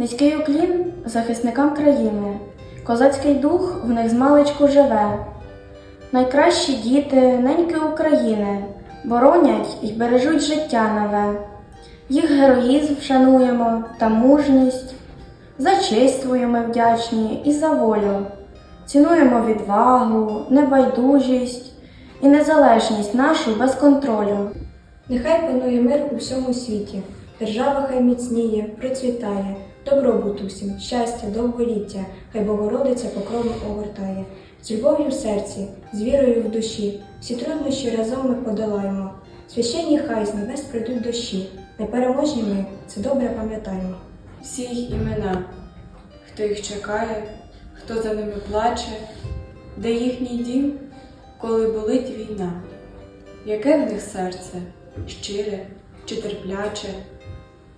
Низький уклін захисникам країни, козацький дух в них змалечку живе. Найкращі діти, неньки України, боронять і бережуть життя нове. Їх героїзм вшануємо та мужність, за честь свою ми вдячні і за волю. Цінуємо відвагу, небайдужість і незалежність нашу без контролю. Нехай панує мир у всьому світі, держава хай міцніє, процвітає, добробут усім, щастя, довголіття, хай Богородиця покровом огортає. З любов'ю в серці, з вірою в душі, всі труднощі разом ми подолаємо. Священні хай з небес прийдуть дощі, непереможні ми це добре пам'ятаємо. всі їх імена, хто їх чекає, хто за ними плаче, де їхній дім, коли болить війна, яке в них серце щире чи терпляче,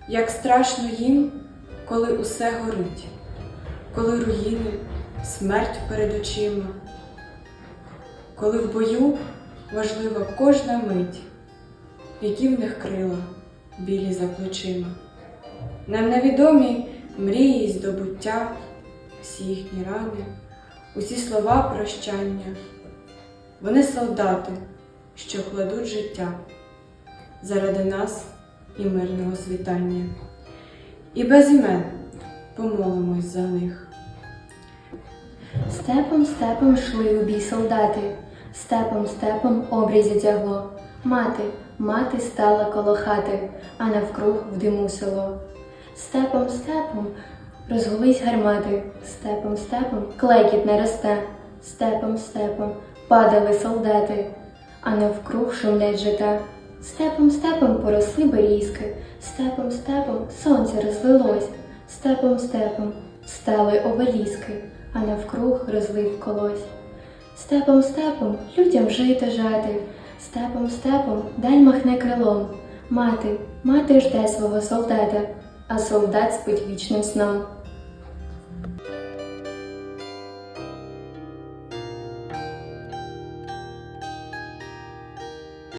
як страшно їм, коли усе горить, коли руїни, смерть перед очима, коли в бою важлива кожна мить, які в них крила білі за плечима. Нам невідомі мрії здобуття, всі їхні рани, усі слова прощання. Вони солдати, що кладуть життя заради нас і мирного світання. І без імен помолимось за них. Степом степом йшли у бій солдати, степом степом обрізі тягло. Мати, мати стала коло хати, а навкруг в диму село. Степом степом розгулись гармати, степом степом клекіт не росте, степом степом падали солдати, а навкруг шумлять жита. Степом степом поросли берізки, степом степом сонце розлилось, степом степом стали обеліски, а навкруг розлив колось. Степом степом людям жити жати, степом степом даль махне крилом. Мати, мати жде свого солдата, а солдат спить вічним сном.